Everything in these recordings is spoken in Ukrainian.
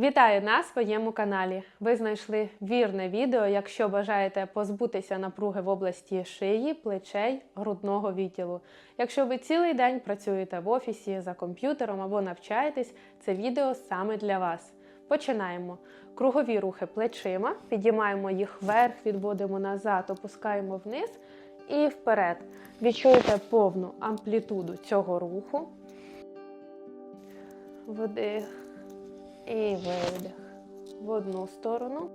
Вітаю на своєму каналі. Ви знайшли вірне відео, якщо бажаєте позбутися напруги в області шиї, плечей, грудного відділу. Якщо ви цілий день працюєте в офісі за комп'ютером або навчаєтесь, це відео саме для вас. Починаємо. Кругові рухи плечима, підіймаємо їх вверх, відводимо назад, опускаємо вниз і вперед. Відчуєте повну амплітуду цього руху. Вдих і видих в одну сторону.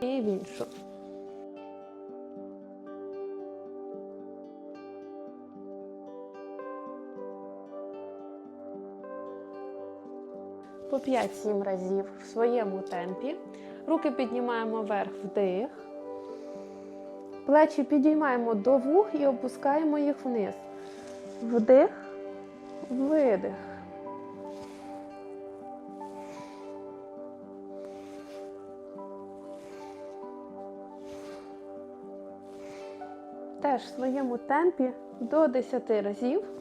І в іншу. По 5-7 разів в своєму темпі. Руки піднімаємо вверх вдих. Плечі підіймаємо до вух і опускаємо їх вниз. Вдих, видих. Теж в своєму темпі до 10 разів.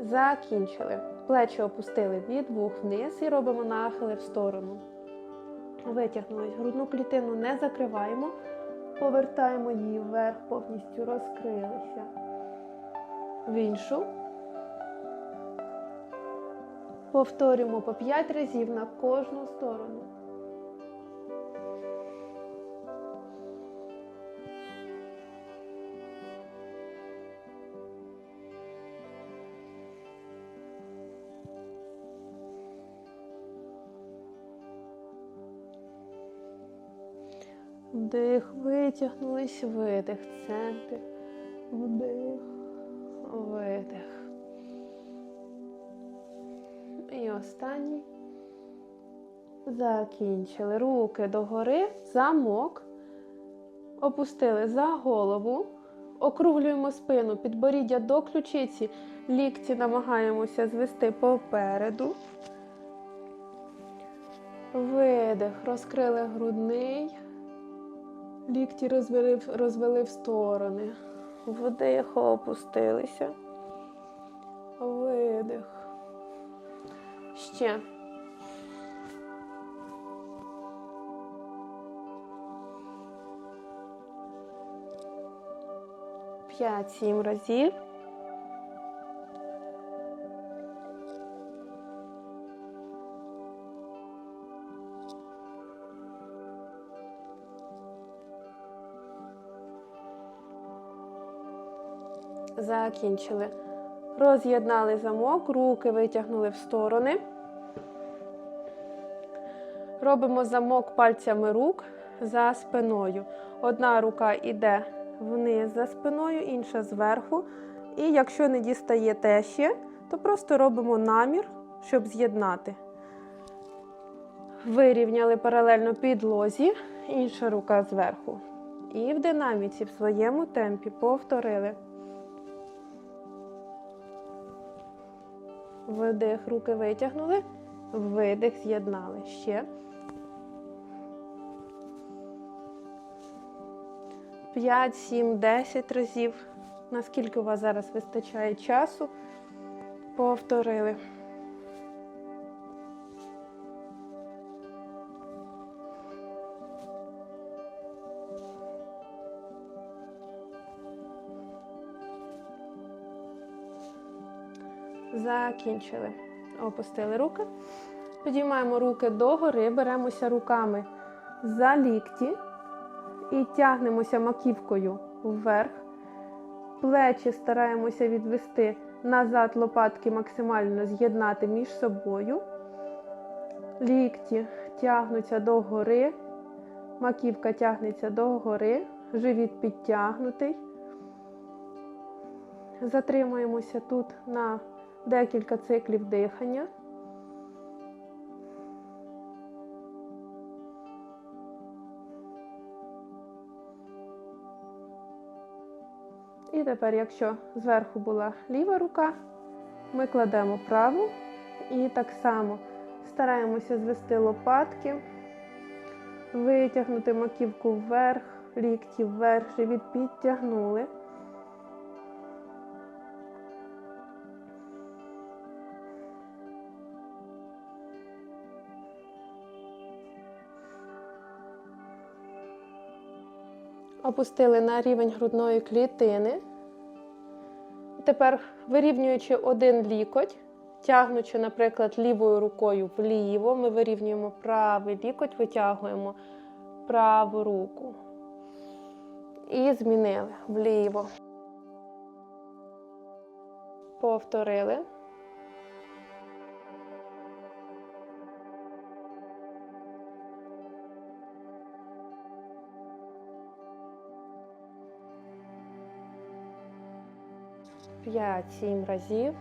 Закінчили. Плечі опустили від вух вниз і робимо нахили в сторону. Витягнулись. Грудну клітину не закриваємо, повертаємо її вверх, повністю розкрилися. В іншу. Повторюємо по 5 разів на кожну сторону. Вдих, витягнулись, видих, центр, вдих, видих. І останній. Закінчили. Руки догори, замок. Опустили за голову. Округлюємо спину, підборіддя до ключиці. Лікті намагаємося звести попереду. Видих. Розкрили грудний. Лікті розвели, розвели в сторони. Вдих, опустилися. Видих. Ще. П'ять-сім разів. Закінчили. Роз'єднали замок, руки витягнули в сторони. Робимо замок пальцями рук за спиною. Одна рука йде вниз за спиною, інша зверху. І якщо не дістаєте ще, то просто робимо намір, щоб з'єднати. Вирівняли паралельно підлозі, інша рука зверху. І в динаміці в своєму темпі повторили. Вдих, руки витягнули, видих, з'єднали. Ще. П'ять, сім, десять разів. Наскільки у вас зараз вистачає часу, повторили. Закінчили. Опустили руки. Підіймаємо руки догори, беремося руками за лікті і тягнемося маківкою вверх. Плечі стараємося відвести назад лопатки, максимально з'єднати між собою. Лікті тягнуться догори, маківка тягнеться догори, живіт підтягнутий. Затримуємося тут на декілька циклів дихання. І тепер, якщо зверху була ліва рука, ми кладемо праву і так само Стараємося звести лопатки, витягнути маківку вверх, лікті вверх, живіт підтягнули. Опустили на рівень грудної клітини. Тепер вирівнюючи один лікоть, тягнучи, наприклад, лівою рукою вліво, ми вирівнюємо правий лікоть, витягуємо праву руку. І змінили вліво. Повторили. П'ять-сім разів.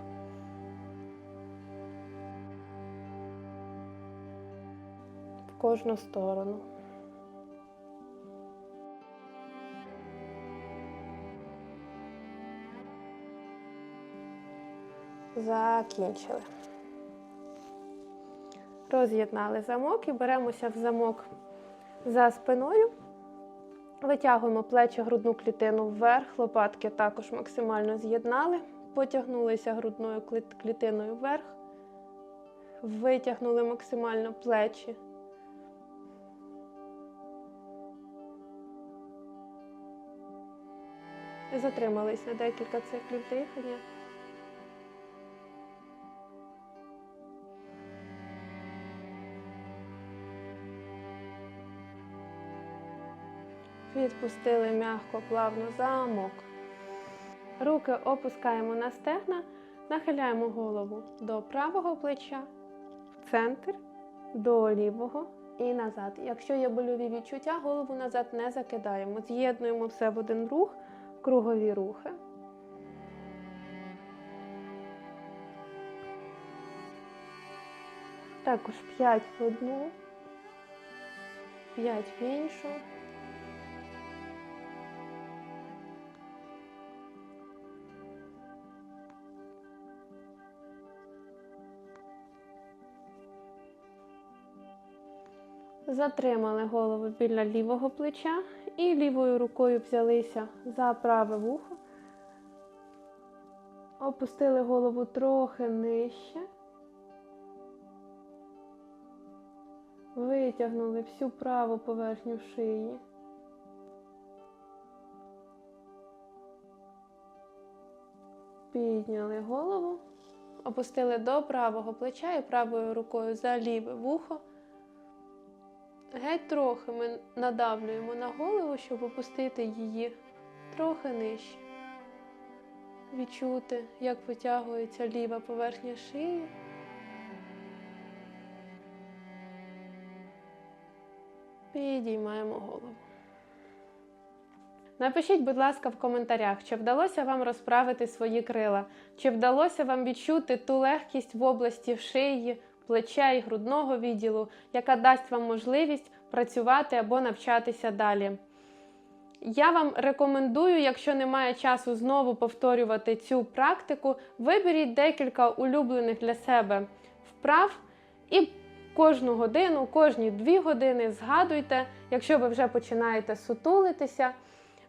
В кожну сторону. Закінчили. Роз'єднали замок і беремося в замок за спиною. Витягуємо плечі, грудну клітину вверх, лопатки також максимально з'єднали, потягнулися грудною клітиною вверх, витягнули максимально плечі. Затримались на декілька циклів дихання. Відпустили м'яко, плавно замок. Руки опускаємо на стегна, нахиляємо голову до правого плеча, в центр, до лівого і назад. Якщо є больові відчуття, голову назад не закидаємо. З'єднуємо все в один рух, кругові рухи. Також 5 в одну, 5 в іншу. Затримали голову біля лівого плеча і лівою рукою взялися за праве вухо. Опустили голову трохи нижче. Витягнули всю праву поверхню шиї. Підняли голову, опустили до правого плеча і правою рукою за ліве вухо. Геть трохи ми надавлюємо на голову, щоб опустити її трохи нижче. Відчути, як витягується ліва поверхня шиї. Підіймаємо голову. Напишіть, будь ласка, в коментарях, чи вдалося вам розправити свої крила, чи вдалося вам відчути ту легкість в області шиї, плечей, грудного відділу, яка дасть вам можливість працювати або навчатися далі. Я вам рекомендую, якщо немає часу знову повторювати цю практику, виберіть декілька улюблених для себе вправ і кожну годину, кожні дві години згадуйте, якщо ви вже починаєте сутулитися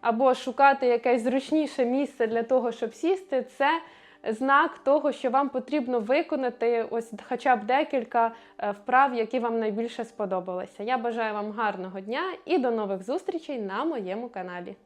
або шукати якесь зручніше місце для того, щоб сісти, це знак того, що вам потрібно виконати ось хоча б декілька е, вправ, які вам найбільше сподобалися. Я бажаю вам гарного дня і до нових зустрічей на моєму каналі.